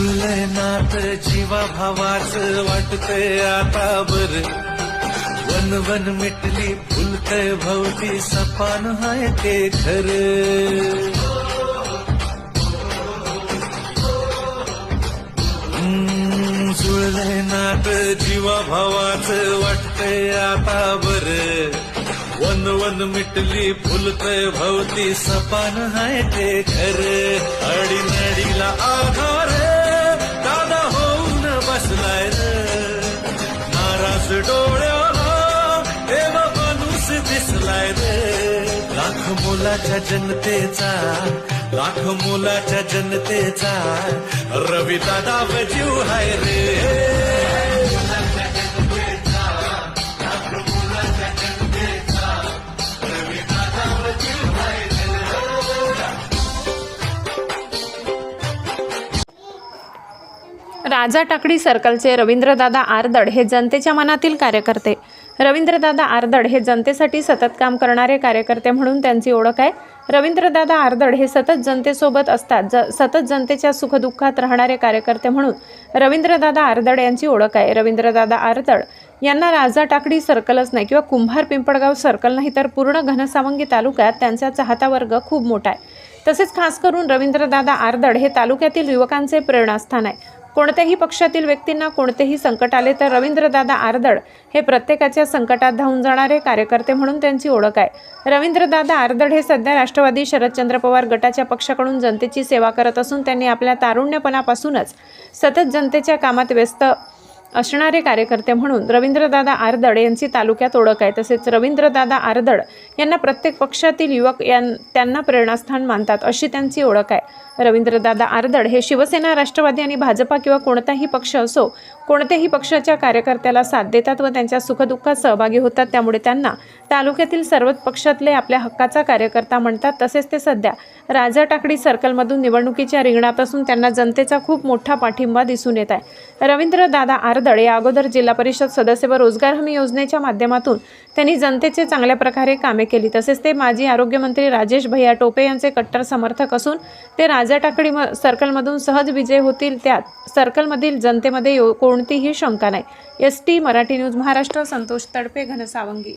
नात जीवा भावाच वाटतय आता बर. वन वन मिटली फुलतय भवती सपान हाय ते खरं. हम्म, जुळलंय नात जीवा भावाच वाटतय आता बर. वन वन मिटली फुलतय भवती सपान हाय ते घर अडी नडीला नाराज डोळ्याला देव माणूस दिसलाय रे. लाख मोलाच्या जनतेचा लाख मोलाच्या जनतेचा रवी दादा जीव हाय रे. राजा टाकडी सर्कलचे रवींद्रदादा आरदड हे जनतेच्या मनातील कार्यकर्ते. रवींद्रदादा आरदड हे जनतेसाठी सतत काम करणारे कार्यकर्ते म्हणून त्यांची ओळख आहे. रवींद्रदादा आरदड हे सतत जनतेसोबत असतात ज सतत जनतेच्या सुखदुःखात राहणारे कार्यकर्ते म्हणून रवींद्रदादा आरदड यांची ओळख आहे. रवींद्रदादा आरदड यांना राजा टाकडी सर्कलच नाही किंवा कुंभार पिंपळगाव सर्कल नाही तर पूर्ण घनसावंगी तालुक्यात त्यांचा चाहता वर्ग खूप मोठा आहे. तसेच खास करून रवींद्रदादा आरदड हे तालुक्यातील युवकांचे प्रेरणास्थान आहे. कोणत्याही पक्षातील व्यक्तींना कोणतेही संकट आले तर रवींद्रदादा आरदड हे प्रत्येकाच्या संकटात धावून जाणारे कार्यकर्ते म्हणून त्यांची ओळख आहे. रवींद्रदादा आरदड हे सध्या राष्ट्रवादी शरदचंद्र पवार गटाच्या पक्षाकडून जनतेची सेवा करत असून त्यांनी आपल्या तारुण्यपणापासूनच सतत जनतेच्या कामात व्यस्त असणारे कार्यकर्ते म्हणून रवींद्रदादा आरदड यांची तालुक्यात ओळख आहे. तसेच रवींद्रदादा आरदड यांना प्रत्येक पक्षातील युवक यां त्यांना प्रेरणास्थान मानतात अशी त्यांची ओळख आहे. रवींद्रदादा आरदड हे शिवसेना राष्ट्रवादी आणि भाजपा किंवा कोणताही पक्ष असो कोणत्याही पक्षाच्या कार्यकर्त्याला साथ देतात व त्यांच्या सुखदुःखात सहभागी होतात त्यामुळे त्यांना तालुक्यातील सर्वच पक्षातले आपल्या हक्काचा कार्यकर्ता म्हणतात. तसेच ते सध्या राजा टाकडी सर्कलमधून निवडणुकीच्या रिंगणात असून त्यांना जनतेचा खूप मोठा पाठिंबा दिसून येत आहे. रवींद्रदादा आरदड या अगोदर जिल्हा परिषद सदस्य व रोजगार हमी योजनेच्या माध्यमातून त्यांनी जनतेचे चांगल्या प्रकारे कामे केली. तसेच ते माजी आरोग्यमंत्री राजेश भैया टोपे यांचे कट्टर समर्थक असून ते राज टाकडी म- सर्कलमधून सहज विजय होतील त्यात सर्कलमधील जनतेमध्ये यो- कोणतीही शंका नाही. S T Marathi news Maharashtra Santosh Tadpe Ghansawangi.